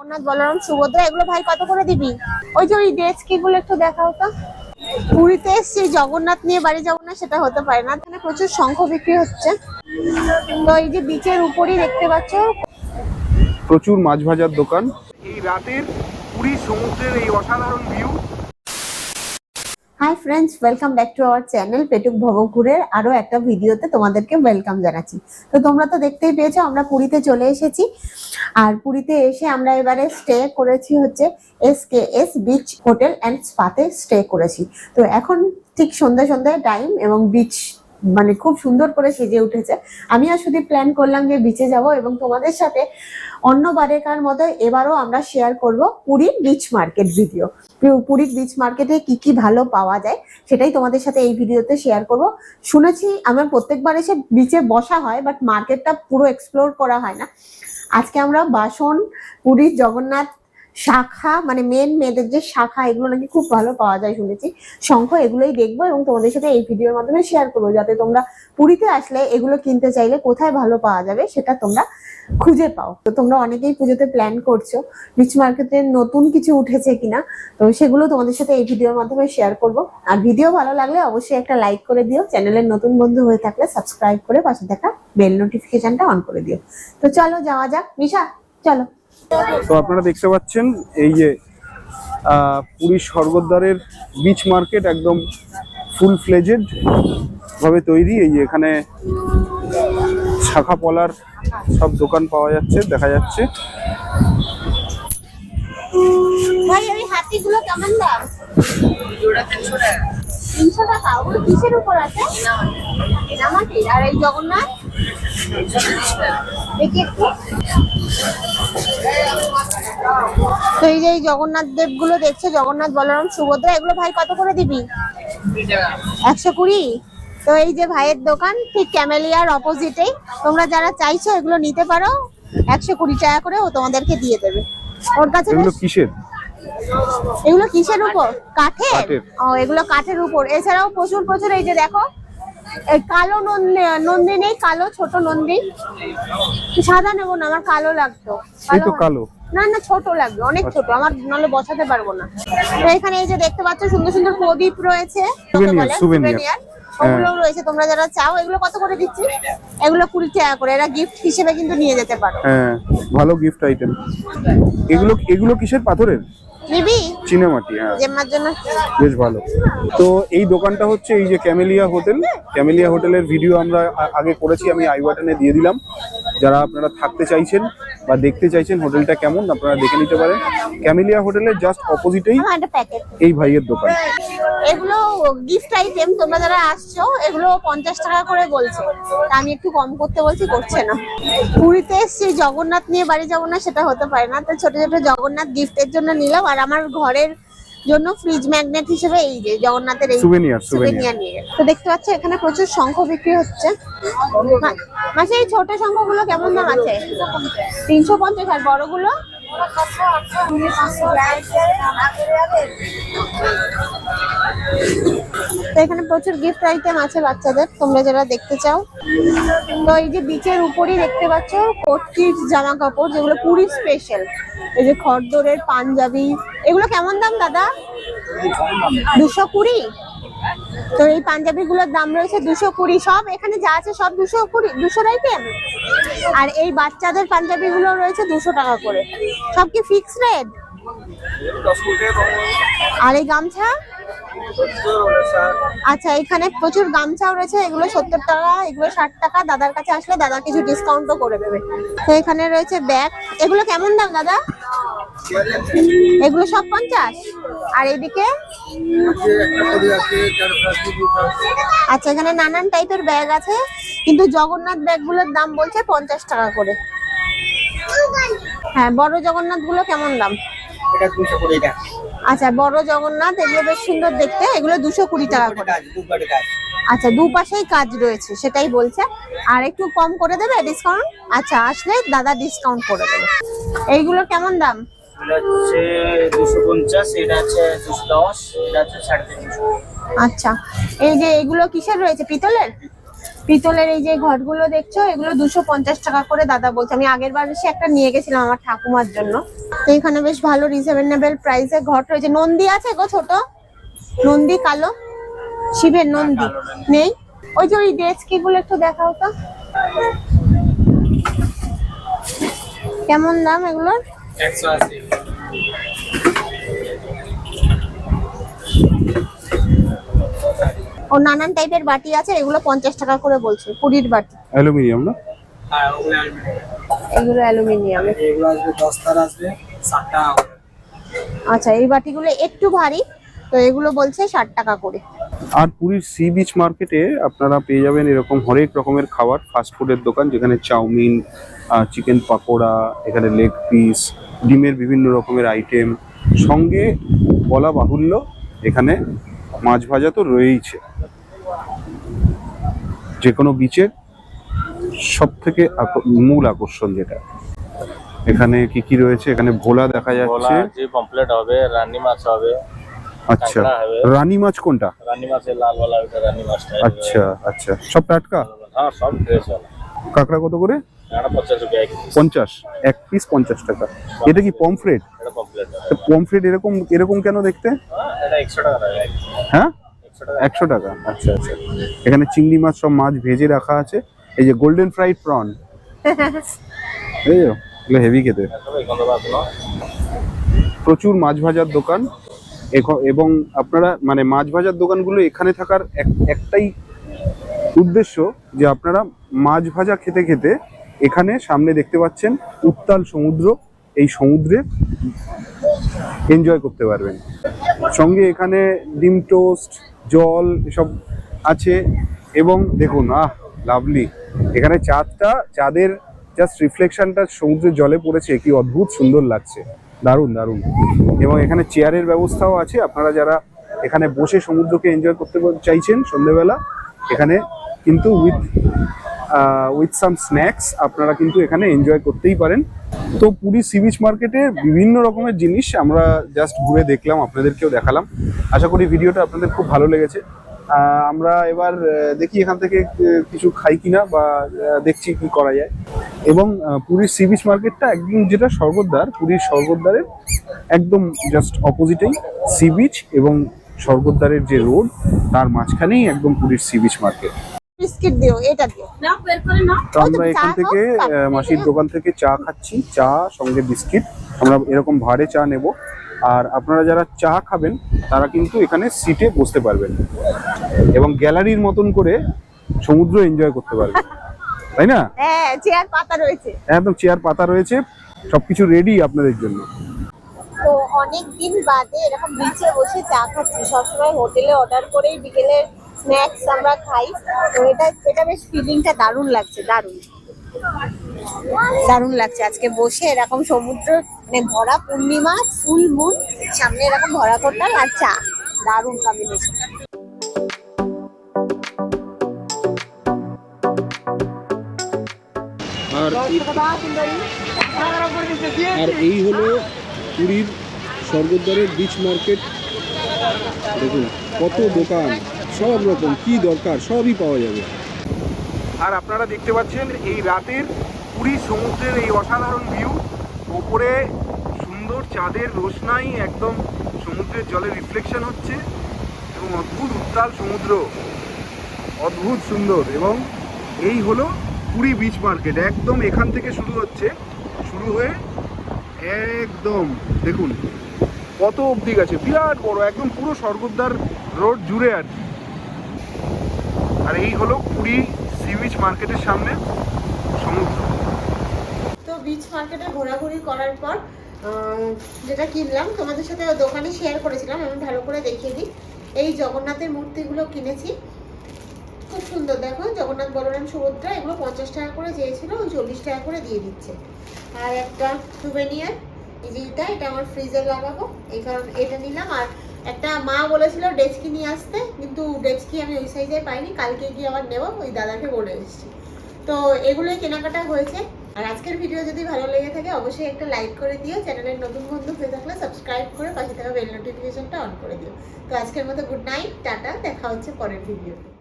জগন্নাথ বলরাম সুভদ্রা এগুলো ভাই কত করে দিবি? ওই যে ওই ডেস্কি গুলো একটু দেখাও তো। পুরীতে এসছি জগন্নাথ নিয়ে বাড়ি যাব না সেটা হতে পারে না। এখানে প্রচুর শঙ্খ বিক্রি হচ্ছে। তো এই যে বিচের উপরই দেখতে পাচ্ছ। প্রচুর মাছ ভাজার দোকান। এই রাতের পুরী সমুদ্রের এই অসাধারণ view hi friends welcome back to our channel পেটুক ভবঘুরের আরও একটা ভিডিওতে তোমাদেরকে ওয়েলকাম জানাচ্ছি। তো তোমরা তো দেখতেই পেয়েছ, আমরা পুরীতে চলে এসেছি। আর পুরীতে এসে আমরা এবারে স্টে করেছি হচ্ছে S K S beach hotel and স্পাতে stay করেছি। তো এখন ঠিক সন্ধ্যা সন্ধ্যায় টাইম এবং বিচ মানে খুব সুন্দর করে সেজে উঠেছে। আমি আর শুধু প্ল্যান করলাম যে বিচে যাব এবং তোমাদের সাথে অন্যবারেকার মতো এবারও আমরা শেয়ার করব পুরীর বিচ মার্কেট ভিডিও পুরীর বিচ মার্কেটে কি কি ভালো পাওয়া যায় সেটাই তোমাদের সাথে এই ভিডিওতে শেয়ার করব। শুনেছি আমার প্রত্যেকবার এসে বিচে বসা হয় বাট মার্কেটটা পুরো এক্সপ্লোর করা হয় না। আজকে আমরা বাসন পুরীর জগন্নাথ শাখা মানে মেন মেয়েদের যে শাখা, এগুলো নাকি খুব ভালো পাওয়া যায় শুনেছি। শঙ্খ, এগুলোই দেখব এবং তোমাদের সাথে এই ভিডিওর মাধ্যমে শেয়ার করব, যাতে তোমরা পুরীতে আসলে এগুলো কিনতে চাইলে কোথায় ভালো পাওয়া যাবে সেটা তোমরা খুঁজে পাও। তো তোমরা অনেকেই পুজোতে প্ল্যান করছ, রিচ মার্কেটে নতুন কিছু উঠেছে কিনা, তো সেগুলো তোমাদের সাথে এই ভিডিওর মাধ্যমে শেয়ার করব। আর ভিডিও ভালো লাগলে অবশ্যই একটা লাইক করে দিও, চ্যানেলের নতুন বন্ধু হয়ে থাকলে সাবস্ক্রাইব করে পাশে থাকা বেল নোটিফিকেশনটা অন করে দিও। তো চলো, যাওয়া যাক। মিশা চলো। তো আপনারা দেখতে পাচ্ছেন, এই যে পুরীর স্বর্গদ্বারের বিচ মার্কেট একদম ফুল ফ্লেজেড ভাবে তৈরি। এই যে এখানে শাখা পলার সব দোকান পাওয়া যাচ্ছে, দেখা যাচ্ছে। ভাই হাতিগুলো কেমন দাম? জগন্নাথ? তো এই যে জগন্নাথ দেবগুলো দেখছ জগন্নাথ বলরাম সুভদ্রা এগুলো ভাই কত করে দিবি? একশো কুড়ি? তো এই যে ভাইয়ের দোকান ঠিক ক্যামেলিয়ার অপোজিটে তোমরা যারা চাইছো এগুলো নিতে পারো। একশো কুড়ি টাকা করে ও তোমাদেরকে দিয়ে দেবে। ওর কাছে এগুলো কিসের? এগুলো কিসের উপর? কাঠের। ও এগুলো কাঠের উপর। এছাড়াও প্রচুর প্রচুর এই যে দেখো কালো নন্দী নন্দী নেই কালো ছোট নন্দী। সাদা নেব না আমার কালো লাগতো। এই তো কালো না না ছোট লাগবে অনেক ছোট আমার নাহলে বসাতে পারব না। তো এখানে এই যে দেখতে পাচ্ছ সুন্দর সুন্দর প্রদীপ রয়েছে। ওগুলো রয়েছে তোমরা যারা চাও এগুলো কত করে দিচ্ছি? এগুলো কুড়ি টাকা করে এরা গিফট হিসেবে কিন্তু নিয়ে যেতে পারো। হ্যাঁ ভালো গিফট আইটেম এগুলো এগুলো কিসের পাথরের? নিবি? চিনেমাটি হ্যাঁ। জেম্মার জন্য। বেশ ভালো। তো এই দোকানটা হচ্ছে এই যে ক্যামেলিয়া হোটেল। ক্যামেলিয়া হোটেলের ভিডিও আমরা আগে করেছি আমি আই বাটনে দিয়ে দিলাম। যারা আপনারা থাকতে চাইছেন বা দেখতে চাইছেন হোটেলটা কেমন আপনারা দেখে নিতে পারেন। ক্যামেলিয়া হোটেলের জাস্ট অপোজিটেই এই ভাইয়ের দোকান। গিফট আইটেম তোমরা যারা আসছো এগুলো পঞ্চাশ টাকা করে বলছে। আমি একটু কম করতে বলছি করছে না। পুরীতে এসছি জগন্নাথ নিয়ে বাড়ি যাব না সেটা হতে পারে না। তো ছোট ছোট জগন্নাথ গিফটের জন্য নিলাম আর আমার ঘরের জন্য ফ্রিজ ম্যাগনেট হিসেবে এই যে জগন্নাথের এই souvenir নিয়ে। তো দেখতে পাচ্ছ এখানে প্রচুর শঙ্খ বিক্রি হচ্ছে। মাসে এই ছোট শঙ্খগুলো কেমন দাম আছে? তিনশো পঞ্চাশ আর বড়গুলো? এখানে প্রচুর গিফট আইটেম আছে বাচ্চাদের, তোমরা যারা দেখতে চাও। তো এই যে বিচের উপরই দেখতে পাচ্ছ কর্তির জামা কাপড়, যেগুলো পুরি স্পেশাল এই যে খড়দরের পাঞ্জাবি, এগুলো কেমন দাম দাদা? দুশো কুড়ি? তো এই পাঞ্জাবি গুলোর দাম রয়েছে দুশো কুড়ি সব। এখানে যা আছে সব দুশো কুড়ি, দুশো আইটেম আর এই বাচ্চাদের পাঞ্জাবি গুলো রয়েছে দুশো টাকা করে। সব কি ফিক্স রেট আর এই গামছা? আচ্ছা এখানে প্রচুর গামছাও রয়েছে। এগুলো সত্তর টাকা, এগুলো ষাট টাকা। দাদার কাছে আসলে দাদা কিছু ডিসকাউন্টও করে দেবে। তো এখানে রয়েছে ব্যাগ এগুলো কেমন দাম, দাদা? এগুলো সব পঞ্চাশ। আর এদিকে? আচ্ছা এখানে নানান টাইপের ব্যাগ আছে কিন্তু জগন্নাথ ব্যাগগুলোর দাম বলছে পঞ্চাশ টাকা করে। হ্যাঁ বড় জগন্নাথগুলো কেমন দাম? আচ্ছা বড় জগন্নাথ এগুলো বেশ সুন্দর দেখতে এগুলো দুশো কুড়ি টাকা করে। আচ্ছা দুপাশেই কাজ রয়েছে সেটাই বলছে। আর একটু কম করে দেবে ডিসকাউন্ট আচ্ছা আসলে দাদা ডিসকাউন্ট করে দেবে। এইগুলো কেমন দাম? এটা হচ্ছে দুশো পঞ্চাশ এটা হচ্ছে দুশো দশ এটা হচ্ছে সাড়ে তিনশো। আচ্ছা এই যে এগুলো কিসের রয়েছে? পিতলের? পিতলের এই যে ঘটগুলো দেখছ এগুলো দুশো পঞ্চাশ টাকা করে দাদা বলছে। আমি আগের বার এসে একটা নিয়ে গেছিলাম আমার ঠাকুমার জন্য। তো এখানে বেশ ভালো রিজনেবল প্রাইসে ঘট রয়েছে। নন্দী আছে গো ছোট? নন্দী কালো? শিবের নন্দী। নেই? ওই যে ওই ডেস্কি গুলো একটু দেখাও তো। কেমন দাম এগুলোর? একশো আশি। ও নানান টাইপের বাটি আছে এগুলো পঞ্চাশ টাকা করে বলছে কুড়ির বাটি। অ্যালুমিনিয়াম না? আর ওগুলো আসবে এগুলো অ্যালুমিনিয়াম। এগুলো আসবে দশ তার আসবে ষাট টাকা আচ্ছা এই বাটিগুলো একটু ভারী তো এগুলো বলছে ষাট টাকা করে। আর পুরীর সি বিচ মার্কেটে আপনারা পেয়ে যাবেন এরকম হরেক রকমের খাবার ফাস্ট ফুডের দোকান যেখানে চাউমিন চিকেন পাকোড়া এখানে লেগ পিস ডিমের বিভিন্ন রকমের আইটেম সঙ্গে বলা বাহুল্য এখানে মাছ ভাজা তো রয়েইছে। যে কোনো বিচের সব থেকে মূল আকর্ষণ যেটা। এখানে কি কি রয়েছে? এখানে ভোলা দেখা যাচ্ছে। পমপ্লেট হবে রানী মাছ হবে আচ্ছা। রানী মাছ কোনটা? রানী মাছের লাল বলা ওটা রানী মাছটা আচ্ছা আচ্ছা। সব টাটকা? হ্যাঁ সব ফ্রেশ কাঁকড়া কত করে? পঞ্চাশ এক পিস পঞ্চাশ। টাকা। এটা কি পমফ্রেট পমফ্রেট এরকম এরকম কেন দেখতে? হ্যাঁ, একশো টাকা। আচ্ছা আচ্ছা। এখানে চিংড়ি মাছ সব মাছ ভেজে রাখা আছে। এই যে গোল্ডেন ফ্রাইড প্রন এই এগুলো হেভি খেতে। প্রচুর মাছ ভাজার দোকান। এবং আপনারা মানে মাছ ভাজার দোকানগুলো এখানে থাকার এক- একটাই উদ্দেশ্য যে আপনারা মাছ ভাজা খেতে খেতে এখানে সামনে দেখতে পাচ্ছেন উত্তাল সমুদ্র। এই সমুদ্রে এনজয় করতে পারবেন। সঙ্গে এখানে ডিম টোস্ট জল এসব আছে। এবং দেখুন, আহ লাভলি এখানে চাঁদটা, চাঁদের জাস্ট রিফ্লেকশনটা সমুদ্রের জলে পড়েছে। কি অদ্ভুত সুন্দর লাগছে। দারুণ দারুণ। এবং এখানে চেয়ারের ব্যবস্থাও আছে। আপনারা যারা এখানে বসে সমুদ্রকে এনজয় করতে চাইছেন সন্ধ্যেবেলা এখানে কিন্তু উইথ উইথ সাম স্ন্যাক্স আপনারা কিন্তু এখানে এনজয় করতেই পারেন। তো পুরী সি বিচ মার্কেটে বিভিন্ন রকমের জিনিস আমরা জাস্ট ঘুরে দেখলাম, আপনাদেরকেও দেখালাম। আশা করি ভিডিওটা আপনাদের খুব ভালো লেগেছে। আমরা এবার দেখি এখান থেকে কিছু খাই কিনা বা দেখছি কি করা যায়। এবং পুরীর সি বিচ মার্কেটটা একদম যেটা স্বর্গদ্বার পুরীর স্বর্গদ্বারের একদম জাস্ট অপোজিটেই সি বিচ এবং স্বর্গদ্বারের যে রোড তার মাঝখানেই একদম পুরীর সি বিচ মার্কেট। বিস্কিট দিও এটা দিও। তো আমরা এখান থেকে মাসির দোকান থেকে চা খাচ্ছি চা সঙ্গে বিস্কিট। আমরা এরকম ভাড়ে চা নেব। আর আপনারা যারা চা খাবেন তারা কিন্তু এখানে সিটে বসতে পারবেন। এবং গ্যালারির মতন করে সমুদ্র এনজয় করতে পারবেন। তাই না? হ্যাঁ চেয়ার পাতা রয়েছে। একদম চেয়ার পাতা রয়েছে সবকিছু রেডি আপনাদের জন্য। তো অনেক দিন বাদে এরকম বিচে বসে চা খাচ্ছি। সবসময় হোটেলে অর্ডার করেই বিকেলের স্ন্যাক্স আমরা খাই। তো এটা এটা বেশ ফিলিংটা দারুণ লাগছে, দারুণ। দারুণ লাগছে। আজকে বসে এরকম সমুদ্র মানে ভরা পূর্ণিমা ফুল মুন সামনে এরকম ভরা কোটাল আর চা। দারুণ কম্বিনেশন আর এই হলো পুরীর স্বর্গদ্বারের বিচ মার্কেট দেখুন, কত দোকান। সব রকম, কি দরকার, সবই পাওয়া যাবে। আর আপনারা দেখতে পাচ্ছেন এই রাতের পুরী সমুদ্রের এই অসাধারণ ভিউ ওপরে সুন্দর চাঁদের রোশনাই একদম সমুদ্রের জলে রিফ্লেকশন হচ্ছে এবং অদ্ভুত উত্তাল সমুদ্র। অদ্ভুত সুন্দর এবং এই হলো পুরী বিচ মার্কেট একদম এখান থেকে শুরু হচ্ছে। শুরু হয়ে একদম, দেখুন কত অবধি গেছে। বিরাট বড়, একদম পুরো স্বর্গদ্বার রোড জুড়ে আর কি। আর এই হলো পুরী সি বিচ মার্কেটের সামনে সমুদ্র। তো বিচ মার্কেটে ঘোরাঘুরি করার পর যেটা কিনলাম, তোমাদের সাথে দোকানে শেয়ার করেছিলাম, আমি ভালো করে দেখিয়ে দিই। এই জগন্নাথের মূর্তিগুলো কিনেছি। খুব সুন্দর, দেখো, জগন্নাথ বলরাম সুভদ্রা, এগুলো পঞ্চাশ টাকা করে চেয়েছিল ওই চল্লিশ টাকা করে দিয়ে দিচ্ছে। আর একটা সুভেনিয়ার এই এটা আমার ফ্রিজে লাগাবো, এই কারণ এটা নিলাম। আর একটা মা বলেছিল ডেস্কি নিয়ে আসতে, কিন্তু ডেস্কি আমি ওই সাইজে পাইনি, কালকে গিয়ে আবার নেব, ওই দাদাকে বলে এসেছি। তো এগুলোই কেনাকাটা হয়েছে। আর আজকের ভিডিও যদি ভালো লেগে থাকে, অবশ্যই একটা লাইক করে দিও, চ্যানেলের নতুন বন্ধু হয়ে থাকলে সাবস্ক্রাইব করে পাশে থাকা বেল নোটিফিকেশনটা অন করে দিও। তো আজকের মতো গুড নাইট টাটা, দেখা হচ্ছে পরের ভিডিওতে